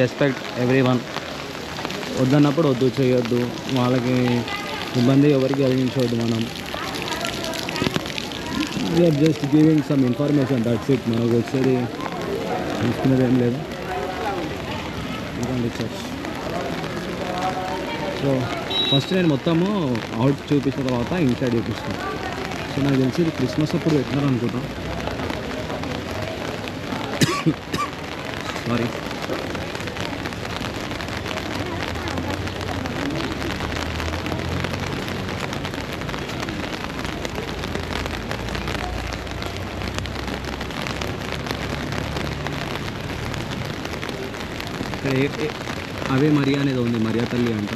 Respect every one వద్దన్నప్పుడు వద్దు చేయొద్దు. వాళ్ళకి ఇబ్బంది ఎవరికి కలిగించవద్దు మనం. We are just giving some information that's it మనకు వచ్చేది తీసుకునేది ఏం లేదు. ఇదండి సో ఫస్ట్ నేను మొత్తము అవుట్ చూపించిన తర్వాత ఇన్సైడ్ చూపిస్తాను సో నాకు తెలిసి ఇది క్రిస్మస్ అప్పుడు పెట్టినారు అనుకుంటాను సారీ ఇక్కడ అవే మరియా అనేది ఉంది మరియా తల్లి అంట.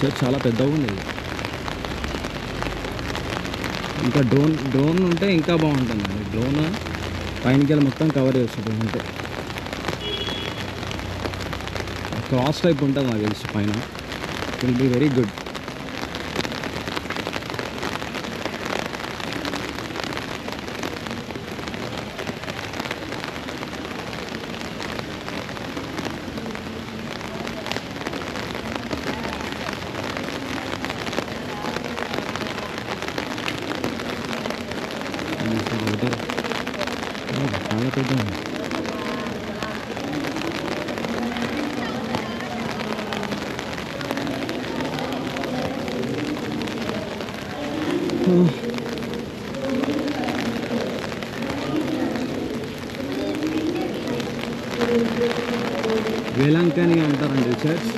చర్చ్ చాలా పెద్దగా ఉంది. ఇంకా డ్రోన్ డ్రోన్ ఉంటే ఇంకా బాగుంటుంది. డ్రోన్ పైనకి వెళ్ళి మొత్తం కవర్ చేస్తుంది ఉంటే. క్రాస్ టైప్ ఉంటుంది నాకు తెలిసి పైన. it will be very good. Velankanni అంటారండి చర్చ్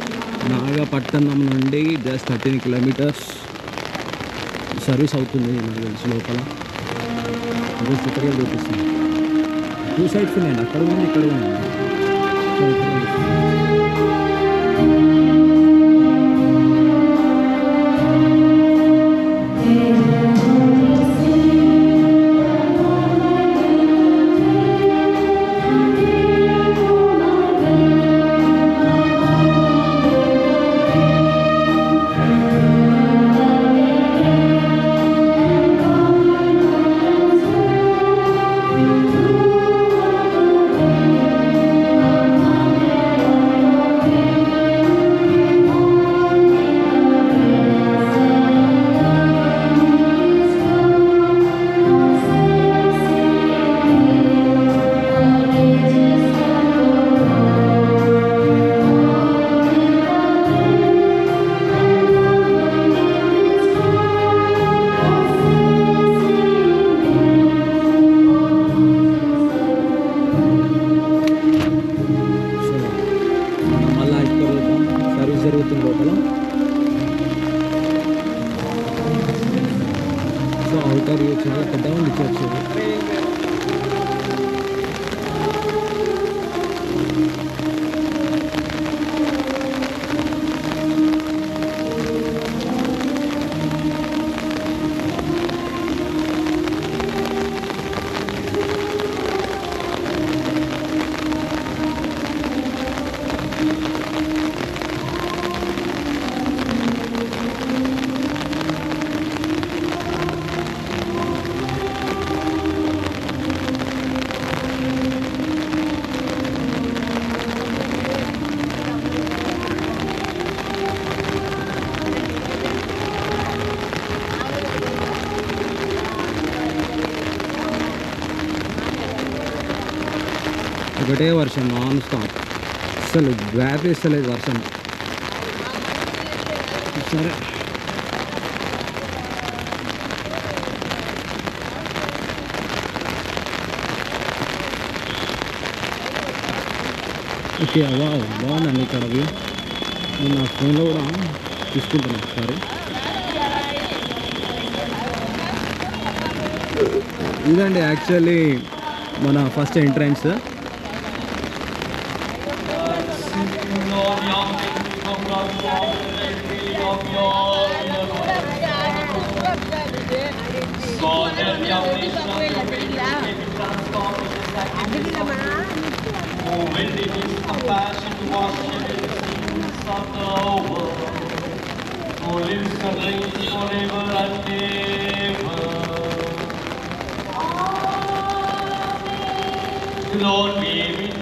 నాగపట్టణం నుండి జస్ట్ థర్టీన్ కిలోమీటర్స్ సర్వీస్ అవుతుంది నాకు తెలిసి లోపల. జస్ట్ ఇక్కడికి చూపిస్తుంది. టూ సైడ్స్ ఉన్నాయండి అక్కడ ఉంది ఇక్కడ ఉంది. ఒకటే వర్షం నాన్ స్టాప్ అసలు గ్యాప్ ఇస్తలేదు వర్షం. సరే ఓకే అవా బాగుందండి ఇక్కడ వ్యూ. నేను నా ఫోన్లో కూడా తీసుకుంటాను ఒకసారి. ఇదండి యాక్చువల్లీ మన first entrance Oh, when they compassion, wash the sins of the world. Oh, lives forever and ever. Be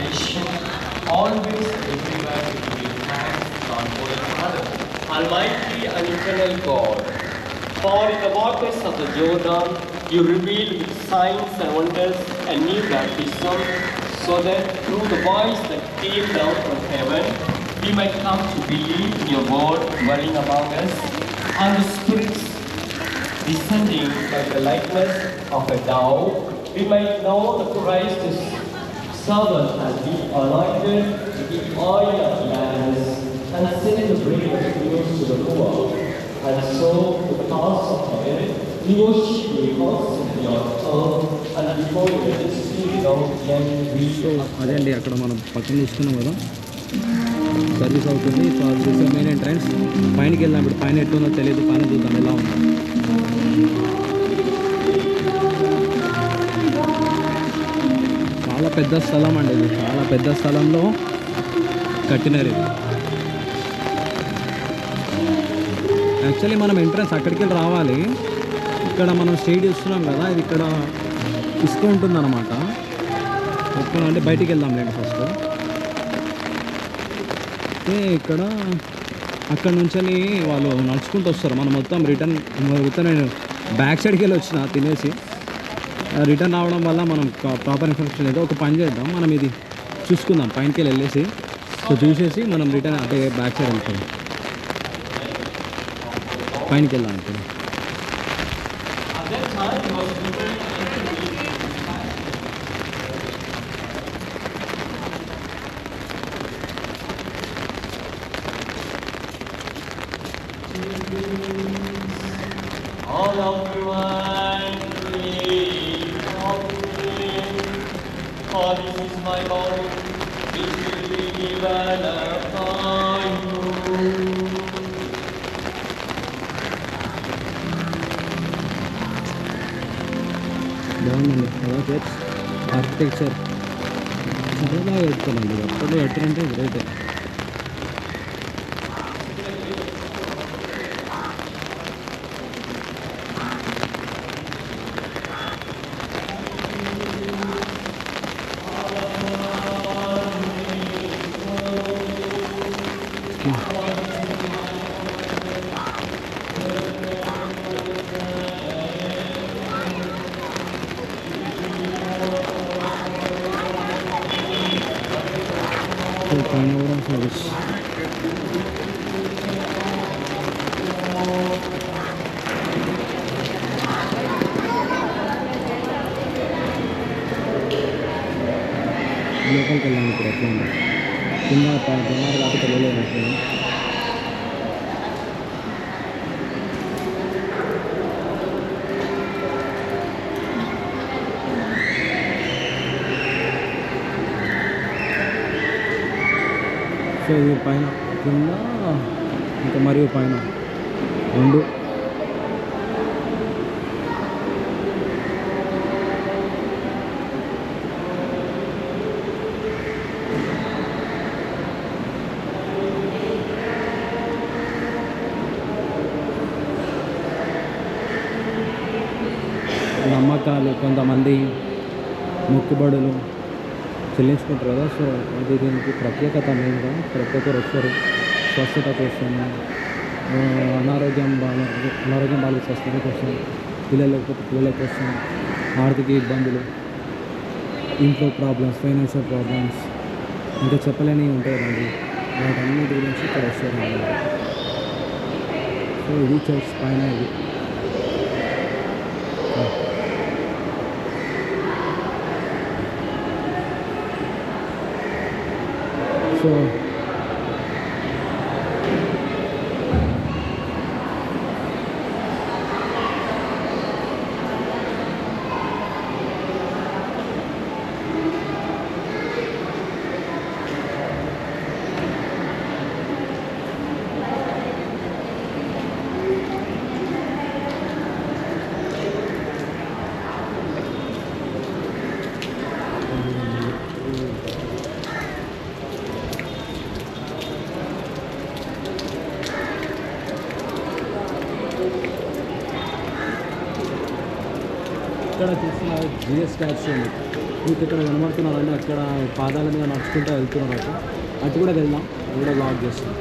salvation, always everywhere to give thanks our Holy Father, Almighty and eternal God. For in the waters of the Jordan, you revealed with signs and wonders a new baptism, so that through the voice that came down from heaven, we might come to believe in your word dwelling among us, and the Spirit's descending like the likeness of a dove, we might know that Christ is servant has been anointed with the oil of and sent to bring us news to the poor. And so, with the house of heaven, we worship you constantly on earth, and before you see without end we so అదే అండి అక్కడ మనం పక్కన చూస్తున్నాం కదా service అవుతుంది so అది చూసే మెయిన్ ఎంట్రన్స్ పైనకి వెళ్ళినప్పుడు పైన ఎట్లుందో తెలియదు పైన చూద్దాం ఎలా ఉంటుంది చాలా పెద్ద స్థలం అండి ఇది. చాలా పెద్ద స్థలంలో కట్టినారు ఇది. యాక్చువల్లీ మనం ఎంట్రన్స్ అక్కడికి వెళ్ళి రావాలి. ఇక్కడ మనం స్టేట్ చూస్తున్నాం కదా ఇది ఇక్కడ ఇసుక ఉంటుందన్నమాట. ఎక్కడ అంటే బయటికి వెళ్దాం లేండి ఫస్ట్ అయితే ఇక్కడ అక్కడ నుంచి వాళ్ళు నడుచుకుంటూ వస్తారు. మనం మొత్తం రిటర్న్ మొత్తం నేను బ్యాక్ సైడ్కి వెళ్ళి వచ్చిన తినేసి. రిటర్న్ రావడం వల్ల మనం ప్రాపర్ ఇన్ఫర్మేషన్ లేదు. ఒక పని చేద్దాం. మనం ఇది చూసుకుందాం. పైనకి వెళ్ళేసి. సో చూసేసి మనం రిటర్న్ అంటే బ్యాక్ సైడ్ వెళ్తాం. పైనకి వెళ్దాం All of you For this is my body, which will be given upon you. బాగుందండి కదా చర్చ్ ఆర్కిటెక్చర్ చాలా బాగా కట్టుకోండి అప్పుడు కట్టారంటే గ్రేట్ పైన కూడా సర్వీస్ లోపలికి వెళ్ళాను ఇప్పుడు ఎట్లా ఉంది కింద ప- తిన్నారు కాబట్టి తెలియలేదు అట్లా సో ఇది పైన కింద ఇంకా మరియు పైన రెండు నమ్మకాలు కొంతమంది మొక్కుబడులు చెల్లించుకుంటారు కదా. సో అది దీనికి ప్రత్యేకత మెయిన్గా ప్రతి ఒక్కరు వస్తారు. స్వస్థత కోసం అనారోగ్యం బాగా అనారోగ్యం బాగా స్వస్థత కోసం పిల్లల పిల్లల కోసం ఆర్థిక ఇబ్బందులు ఇంట్లో ప్రాబ్లమ్స్ ఫైనాన్షియల్ ప్రాబ్లమ్స్ ఇంకా చెప్పలేనివి ఉంటాయి కదండి వాటన్నిటి గురించి ఇక్కడ వస్తారు. సో ఇది చర్చ్ పైన ఇది. సో ఇక్కడ చూసిన జిఎస్ ట్యాక్స్ ఉంది. మీకు ఇక్కడ కనబడుతున్నారని అక్కడ పాదాల మీద నడుచుకుంటూ వెళ్తున్నారు అటు అటు కూడా వెళ్దాం. అది కూడా బ్లాక్ చేస్తాం.